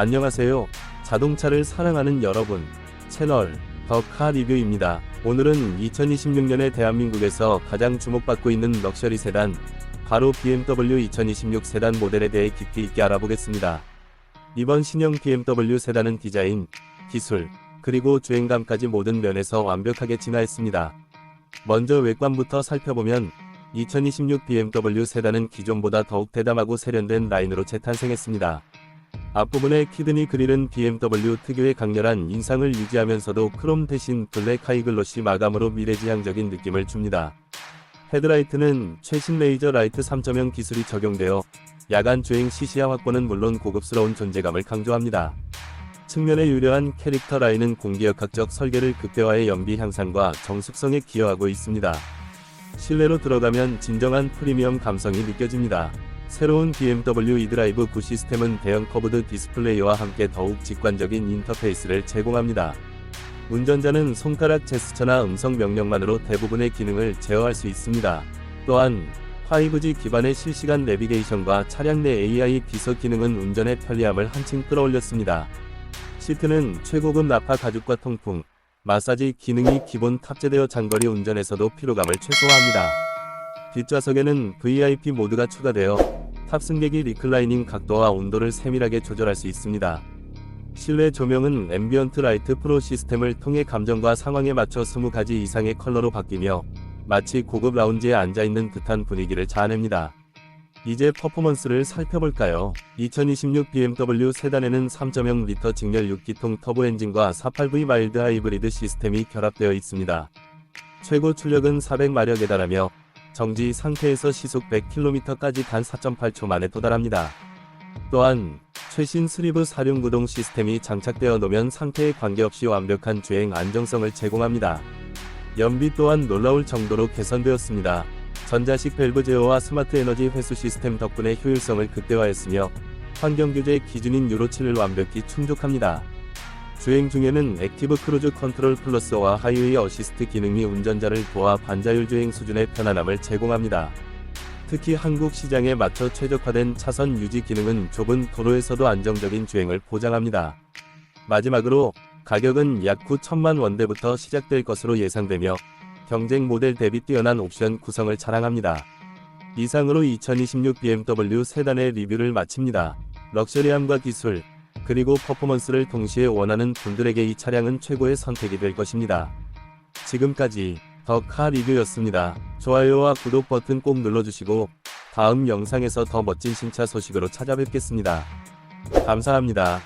안녕하세요. 자동차를 사랑하는 여러분. 채널 더카 리뷰입니다. 오늘은 2026년에 대한민국에서 가장 주목받고 있는 럭셔리 세단, 바로 BMW 2026 세단 모델에 대해 깊이 있게 알아보겠습니다. 이번 신형 BMW 세단은 디자인, 기술, 그리고 주행감까지 모든 면에서 완벽하게 진화했습니다. 먼저 외관부터 살펴보면 2026 BMW 세단은 기존보다 더욱 대담하고 세련된 라인으로 재탄생했습니다. 앞부분의 키드니 그릴은 BMW 특유의 강렬한 인상을 유지하면서도 크롬 대신 블랙 하이글로시 마감으로 미래지향적인 느낌을 줍니다. 헤드라이트는 최신 레이저 라이트 3.0 기술이 적용되어 야간 주행 시 시야 확보는 물론 고급스러운 존재감을 강조합니다. 측면에 유려한 캐릭터 라인은 공기역학적 설계를 극대화해 연비 향상과 정숙성에 기여하고 있습니다. 실내로 들어가면 진정한 프리미엄 감성이 느껴집니다. 새로운 BMW e드라이브 9 시스템은 대형 커브드 디스플레이와 함께 더욱 직관적인 인터페이스를 제공합니다. 운전자는 손가락 제스처나 음성 명령만으로 대부분의 기능을 제어할 수 있습니다. 또한 5G 기반의 실시간 내비게이션과 차량 내 AI 비서 기능은 운전의 편리함을 한층 끌어올렸습니다. 시트는 최고급 나파 가죽과 통풍, 마사지 기능이 기본 탑재되어 장거리 운전에서도 피로감을 최소화합니다. 뒷좌석에는 VIP 모드가 추가되어 탑승객이 리클라이닝 각도와 온도를 세밀하게 조절할 수 있습니다. 실내 조명은 앰비언트 라이트 프로 시스템을 통해 감정과 상황에 맞춰 20가지 이상의 컬러로 바뀌며 마치 고급 라운지에 앉아있는 듯한 분위기를 자아냅니다. 이제 퍼포먼스를 살펴볼까요? 2026 BMW 세단에는 3.0 리터 직렬 6기통 터보 엔진과 48V 마일드 하이브리드 시스템이 결합되어 있습니다. 최고 출력은 400마력에 달하며 정지 상태에서 시속 100km까지 단 4.8초 만에 도달합니다. 또한 최신 스리브 사륜 구동 시스템이 장착되어 노면 상태에 관계없이 완벽한 주행 안정성을 제공합니다. 연비 또한 놀라울 정도로 개선되었습니다. 전자식 밸브 제어와 스마트 에너지 회수 시스템 덕분에 효율성을 극대화했으며 환경 규제 기준인 유로 7을 완벽히 충족합니다. 주행 중에는 액티브 크루즈 컨트롤 플러스와 하이웨이 어시스트 기능이 운전자를 도와 반자율 주행 수준의 편안함을 제공합니다. 특히 한국 시장에 맞춰 최적화된 차선 유지 기능은 좁은 도로에서도 안정적인 주행을 보장합니다. 마지막으로 가격은 약 9천만 원대부터 시작될 것으로 예상되며 경쟁 모델 대비 뛰어난 옵션 구성을 자랑합니다. 이상으로 2026 BMW 세단의 리뷰를 마칩니다. 럭셔리함과 기술, 그리고 퍼포먼스를 동시에 원하는 분들에게 이 차량은 최고의 선택이 될 것입니다. 지금까지 더카 리뷰였습니다. 좋아요와 구독 버튼 꼭 눌러주시고 다음 영상에서 더 멋진 신차 소식으로 찾아뵙겠습니다. 감사합니다.